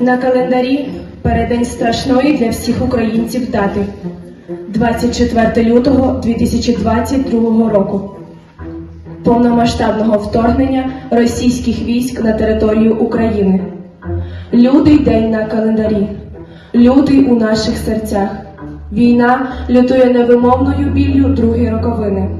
На календарі передень страшної для всіх українців дати 24 лютого 2022 року. Повномасштабного вторгнення російських військ на територію України. Лютий день на календарі, лютий у наших серцях. Війна лютує невимовною біллю другої роковини.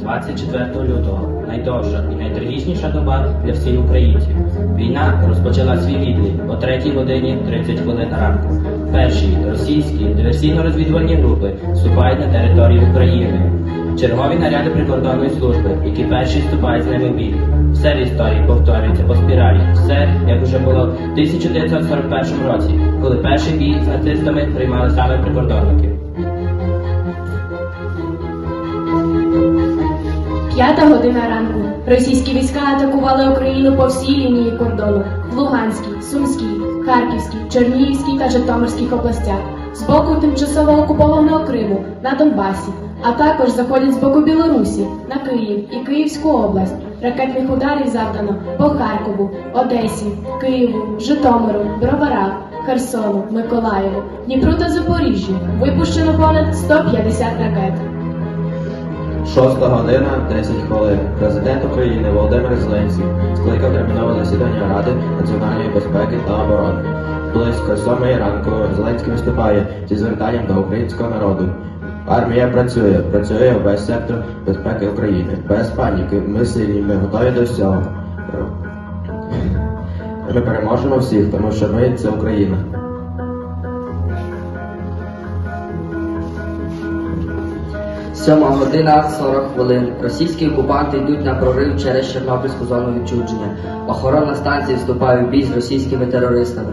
24 лютого найдовша і найтрагічніша доба для всіх українців. Війна розпочала свій відлік о 3 годині 30 хвилин ранку. Перші російські диверсійно-розвідувальні групи вступають на територію України. Чергові наряди прикордонної служби, які перші вступають з ними в бій. Все в історії повторюється по спіралі. Все, як уже було в 1941 році, коли перший бій з нацистами приймали саме прикордонники. П'ята година ранку. Російські війська атакували Україну по всій лінії кордону в Луганській, Сумській, Харківській, Чернігівській та Житомирських областях, з боку тимчасово окупованого Криму на Донбасі, а також заходять з боку Білорусі на Київ і Київську область. Ракетних ударів завдано по Харкову, Одесі, Києву, Житомиру, Броварах, Херсону, Миколаєву, Дніпру та Запоріжжю. Випущено понад 150 ракет. Шоста година 10 хвилин. Президент України Володимир Зеленський скликав термінове засідання Ради національної безпеки та оборони. Близько сьомої ранку Зеленський виступає зі звертанням до українського народу. Армія працює, працює весь сектор безпеки України. Без паніки. Ми сильні, ми готові до всього. Ми переможемо всіх, тому що ми це Україна. Сьома година 40 хвилин. Російські окупанти йдуть на прорив через Чорнобильську зону відчудження. Охоронна станція вступає в бій з російськими терористами.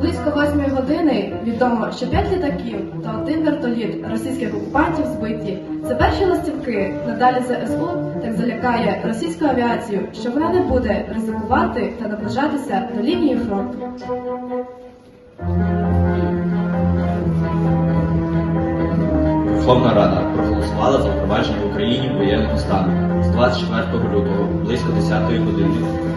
Близько восьмої години відомо, що п'ять літаків та один вертоліт російських окупантів збиті. Це перші ластівки. Надалі ЗСУ так залякає російську авіацію, що вона не буде ризикувати та наближатися до лінії фронту. Верховна Рада проголосувала за впровадження в Україні воєнного стану з 24 лютого близько 10 години.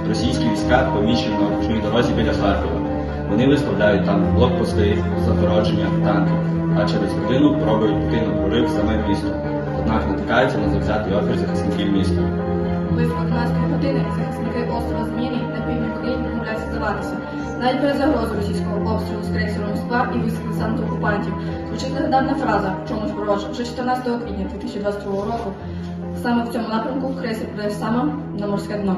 Російські війська помічені на окружній дорозі біля Харкова. Вони виставляють там блокпости, загородження, танки, а через годину пробують на прорив саме місто. Однак натикаються на завзятий опір захисників міста. Близько 11 години захисники острова Зміни на півдні України здаватися. Навіть при загрозі російського обстрілу з крейсеру Москва і військ десанту окупантів звучить легендарна фраза чомусь ворожа, що 14 квітня 2022 року саме в цьому напрямку крейсер прийде саме на морське дно.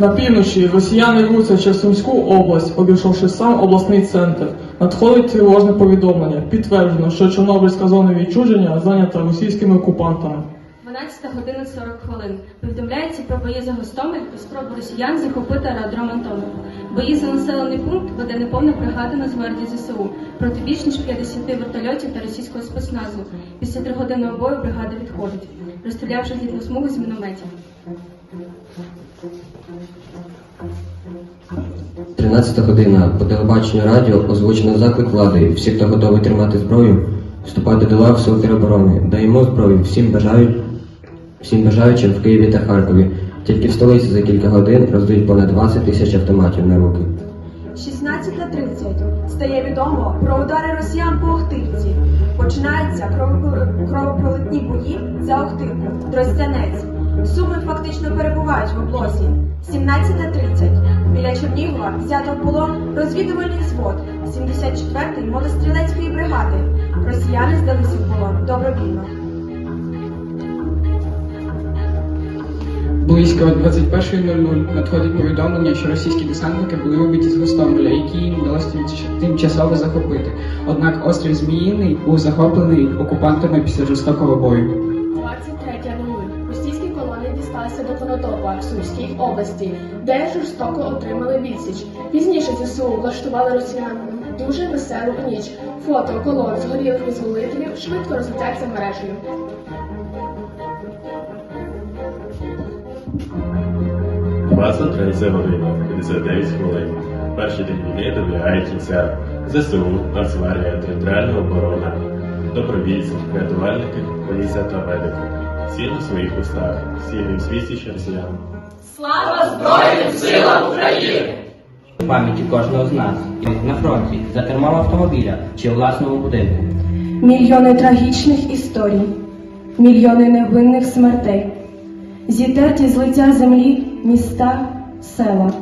На півночі росіяни рвуться через Сумську область, обійшовши сам обласний центр. Надходить тривожне повідомлення. Підтверджено, що Чорнобильська зона відчуження зайнята російськими окупантами. 12 година 40 хвилин. Повідомляється про бої за Гостомель і спроби росіян захопити аеродром Антонов. Бої за населений пункт веде неповна бригада Нацгвардії ЗСУ проти більш ніж 50 вертольотів та російського спецназу. Після тригодинного бою бригада відходить, розстрілявши злітну смугу з мінометів. 13 година. По телебаченню радіо озвучено заклик влади. Всі, хто готовий тримати зброю, вступати до лав сил тероборони. Даємо зброю всім бажають, всім бажаючим в Києві та Харкові. Тільки в столиці за кілька годин роздають понад 20 тисяч автоматів на руки. 16.30 стає відомо про удари росіян по Охтирці. Починаються кров- кровопролитні бої за Охтирку, Тростянець. Суми фактично перебувають в облозі. 17.30 біля Чернігова взято в полон розвідувальний взвод 74-ї мотострілецької бригади. Росіяни здалися в полон добровільно. Близько 21.00 надходить повідомлення, що російські десантники були вибиті з Гостомеля, які їм вдалося тимчасово захопити. Однак острів Зміїний був захоплений окупантами після жорстокого бою. 23.00. Російські колони дісталися до Конотопа в Сумській області, де жорстоко отримали відсіч. Пізніше ЗСУ влаштували росіянам дуже веселу ніч. Фото колон згорілих визволителів швидко розлетяться мережею. 23 година 59 хвилин. Перший день війни добігає кінця. ЗСУ, Нацгвардія, територіальна оборона, добровільці, рятувальники, поліція та медики. всі на своїх устах, всі в світі ще росіян. В пам'яті кожного з нас на фронті, за кермом автомобіля чи власному будинку. Мільйони трагічних історій, мільйони невинних смертей, зітерті з лиця землі міста, села,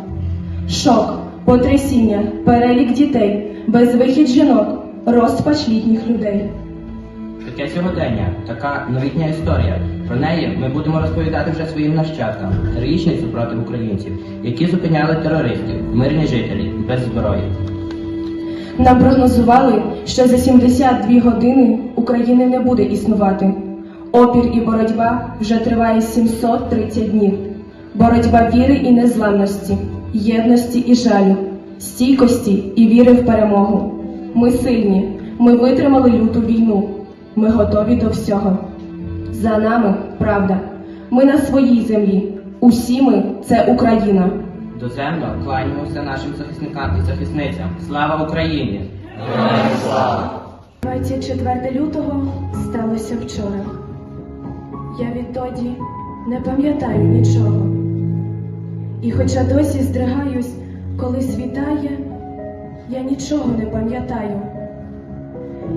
шок, потрясіння, перелік дітей, безвихід жінок, розпач літніх людей. Таке сьогодення, така новітня історія. Про неї ми будемо розповідати вже своїм нащадкам, героїчний супротив українців, які зупиняли терористів, мирні жителі без зброї. Нам прогнозували, що за 72 години України не буде існувати. Опір і боротьба вже триває 730 днів. Боротьба віри і незламності, єдності і жалю, стійкості і віри в перемогу. Ми сильні, ми витримали люту війну. Ми готові до всього. За нами правда. Ми на своїй землі. Усі ми це Україна. Доземно кланяємося нашим захисникам і захисницям. Слава Україні! 24 лютого сталося вчора. Я відтоді не пам'ятаю нічого. І хоча досі здригаюсь, коли світає, я нічого не пам'ятаю.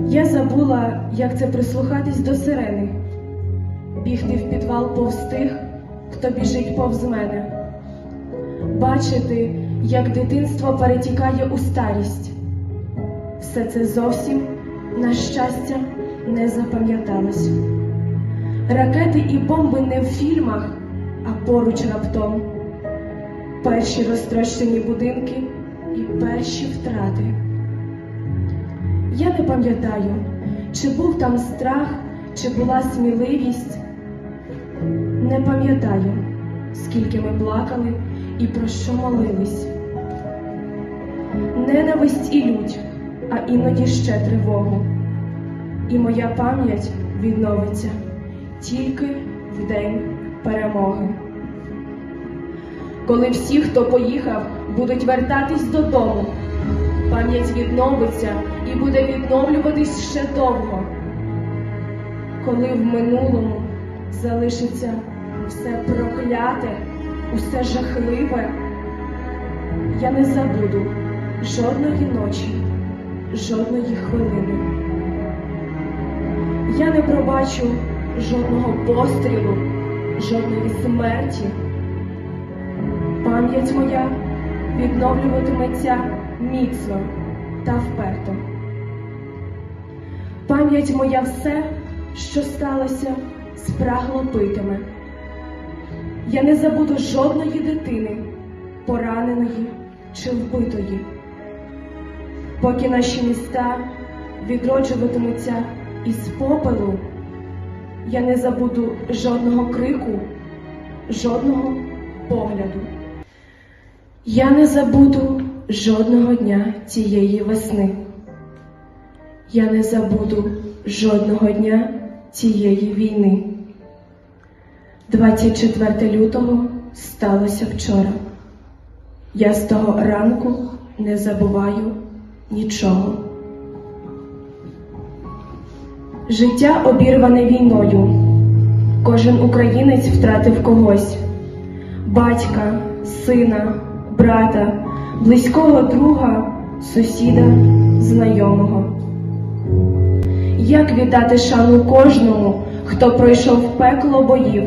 Я забула, як це прислухатись до сирени, бігти в підвал повз тих, хто біжить повз мене, бачити, як дитинство перетікає у старість. Все це зовсім, на щастя, не запам'яталось. Ракети і бомби не в фільмах, а поруч раптом. Перші розтрощені будинки і перші втрати. Я не пам'ятаю, чи був там страх, чи була сміливість. Не пам'ятаю, скільки ми плакали і про що молились. Ненависть і лють, а іноді ще тривогу. І моя пам'ять відновиться тільки в день перемоги. Коли всі, хто поїхав, будуть вертатись додому, пам'ять відновиться і буде відновлюватись ще довго. Коли в минулому залишиться все прокляте, усе жахливе, я не забуду жодної ночі, жодної хвилини. Я не пробачу жодного пострілу, жодної смерті. Пам'ять моя відновлюватиметься міцно та вперто. Пам'ять моя все, що сталося, спрагло питиме. Я не забуду жодної дитини, пораненої чи вбитої. Поки наші міста відроджуватимуться із попелу, я не забуду жодного крику, жодного погляду. Я не забуду жодного дня цієї весни. Я не забуду жодного дня цієї війни. 24 лютого сталося вчора. Я з того ранку не забуваю нічого. Життя обірване війною. Кожен українець втратив когось: батька, сина, брата, близького друга, сусіда, знайомого. Як віддати шану кожному, хто пройшов пекло боїв,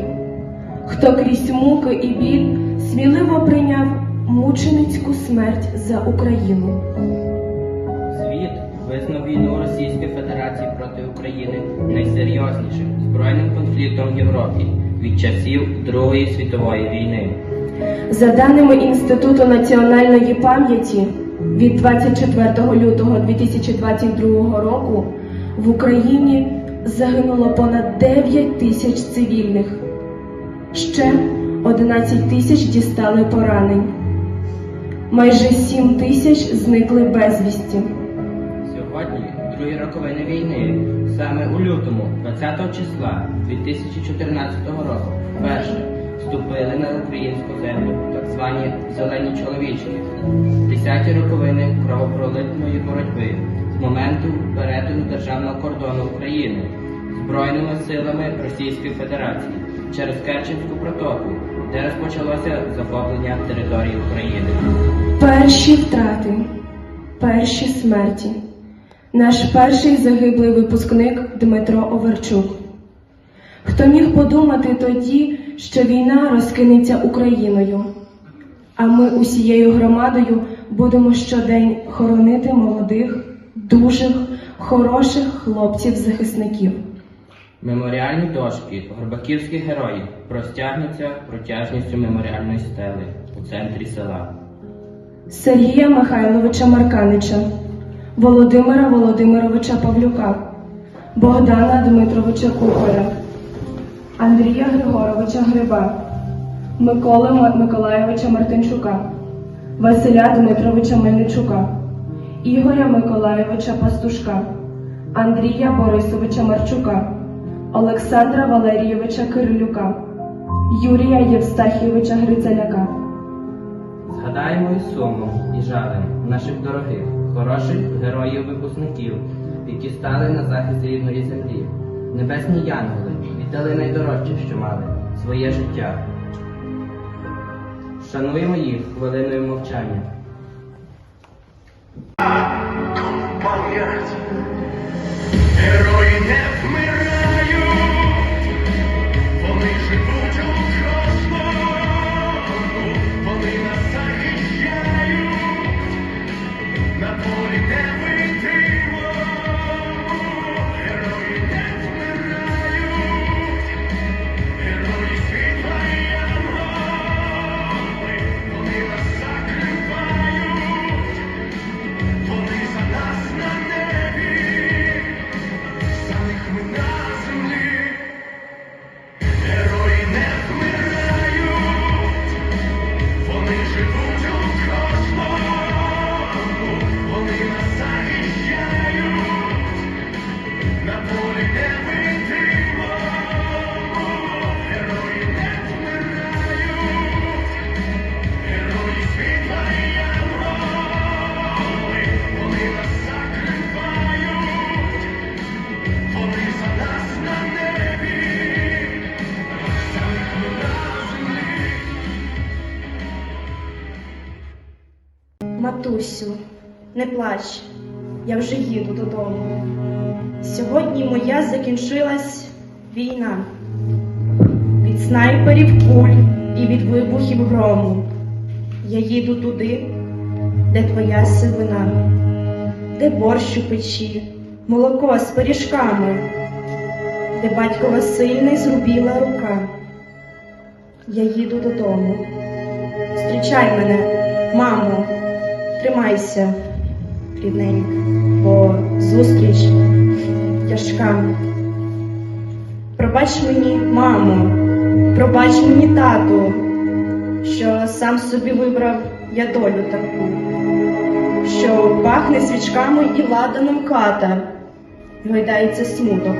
хто крізь муки і біль сміливо прийняв мученицьку смерть за Україну? Світ визнав війну Російської Федерації проти України найсерйознішим збройним конфліктом в Європі від часів Другої світової війни. За даними Інституту національної пам'яті, від 24 лютого 2022 року в Україні загинуло понад 9 тисяч цивільних. Ще 11 тисяч дістали поранень. Майже 7 тисяч зникли безвісті. Сьогодні, другі роковини війни, саме у лютому, 20 числа 2014 року, вперше вступили на українську землю так звані зелені чоловічки, десяті роковини кровопролитної боротьби з моменту перетину державного кордону України Збройними силами Російської Федерації через Керченську протоку, де розпочалося захоплення території України. Перші втрати, перші смерті. Наш перший загиблий випускник Дмитро Оверчук. Хто міг подумати тоді, що війна розкинеться Україною, а ми усією громадою будемо щодень хоронити молодих, дужих, хороших хлопців-захисників. Меморіальні дошки горбаківських героїв простягнуться протяжністю меморіальної стели у центрі села. Сергія Михайловича Марканича, Володимира Володимировича Павлюка, Богдана Дмитровича Кухаря, Андрія Григоровича Гриба, Миколи Миколайовича Мартинчука, Василя Дмитровича Мельничука, Ігоря Миколайовича Пастушка, Андрія Борисовича Марчука, Олександра Валерійовича Кирилюка, Юрія Євстахійовича Грицеляка. Згадаємо із сумом і жалем наших дорогих, хороших героїв-випускників, які стали на захист рідної землі. Небесні янголи віддали найдорожче, що мали своє життя. Шануємо їх хвилиною мовчання. Герої не вмирають, не плач, я вже їду додому. Сьогодні моя закінчилась війна. Від снайперів куль і від вибухів грому. Я їду туди, де твоя сивина, де борщ у печі, молоко з пиріжками, де батькова сильний зрубіла рука. Я їду додому. Зустрічай мене, мамо, тримайся, рідненька, бо зустріч тяжка. Пробач мені, мамо, пробач мені, тату, що сам собі вибрав я долю таку, що пахне свічками і ладаном ката, гойдається смуток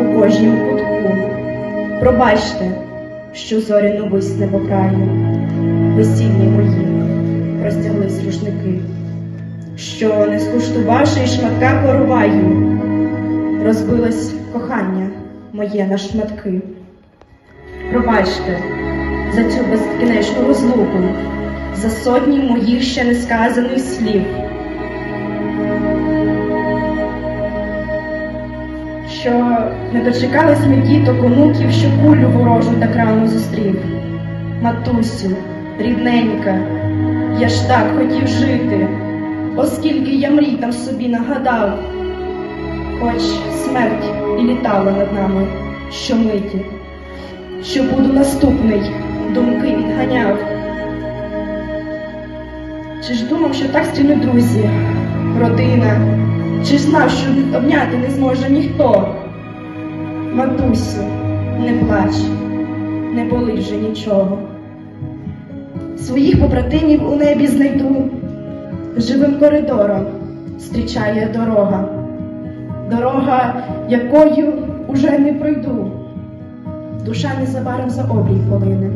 у кожнім кутку. Пробачте, що зоряно вись небокраю, весільні мої розтяглись рушники, що не скуштувавши й шматка короваю, розбилось кохання моє на шматки. Пробачте за цю безкінечну розлуку, за сотні моїх ще не сказаних слів. Що не дочекались ми діток, онуків, що кулю ворожу так рано зустрів. Матусю, рідненька, я ж так хотів жити, оскільки я мрій там собі нагадав, хоч смерть і літала над нами щомиті, що буду наступний, думки відганяв. Чи ж думав, що так стрінуть друзі, родина, чи ж знав, що обняти не зможе ніхто? Матусю, не плач, не болить вже нічого. Своїх побратимів у небі знайду, живим коридором зустрічає дорога, дорога, якою уже не пройду. Душа незабаром за обрій полине,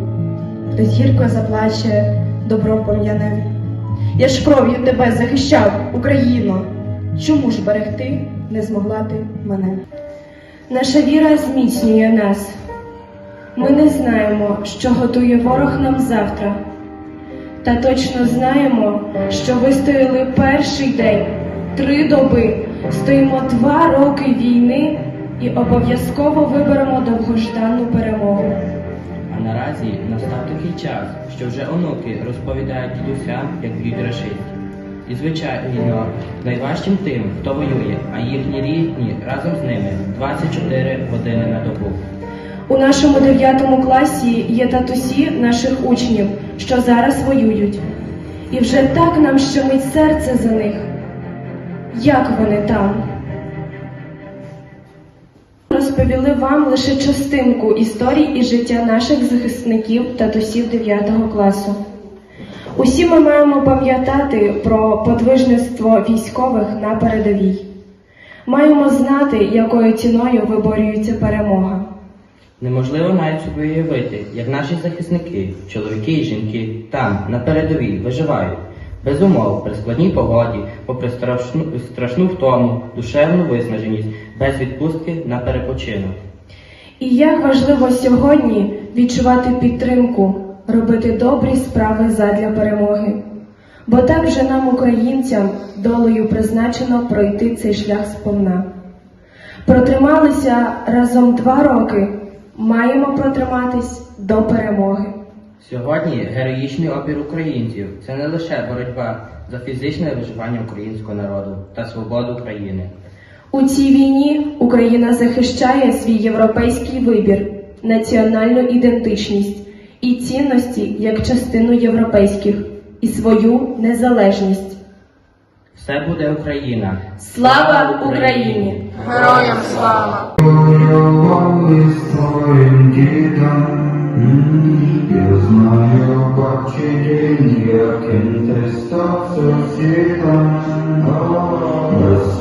хтось гірко заплаче, добро пом'яне. Я ж кров'ю тебе захищав, Україно, чому ж берегти не змогла ти мене? Наша віра зміцнює нас. Ми не знаємо, що готує ворог нам завтра. Та точно знаємо, що вистояли перший день, три доби, стоїмо два роки війни і обов'язково виберемо довгождану перемогу. А наразі настав такий час, що вже онуки розповідають дідусям, як б'ють рашистів. І звичайно, найважчим тим, хто воює, а їхні рідні разом з ними 24 години на добу. У нашому дев'ятому класі є татусі наших учнів, що зараз воюють. І вже так нам щемить серце за них. Як вони там? Розповіли вам лише частинку історій і життя наших захисників татусів 9 класу. Усі ми маємо пам'ятати про подвижництво військових на передовій. Маємо знати, якою ціною виборюється перемога. Неможливо навіть собі уявити, як наші захисники, чоловіки і жінки, там, на передовій, виживають. Без умов, при складній погоді, попри страшну, страшну втому, душевну виснаженість, без відпустки на перепочинок. І як важливо сьогодні відчувати підтримку, робити добрі справи задля перемоги. Бо так вже нам, українцям, долею призначено пройти цей шлях сповна. Протрималися разом два роки, маємо протриматись до перемоги. Сьогодні героїчний опір українців це не лише боротьба за фізичне виживання українського народу та свободу країни. У цій війні Україна захищає свій європейський вибір, національну ідентичність і цінності як частину європейських і свою незалежність. Все буде Україна. Слава Україні! Героям слава! любов із твоїм я знаю, бачи день, яким ти став сусідом, без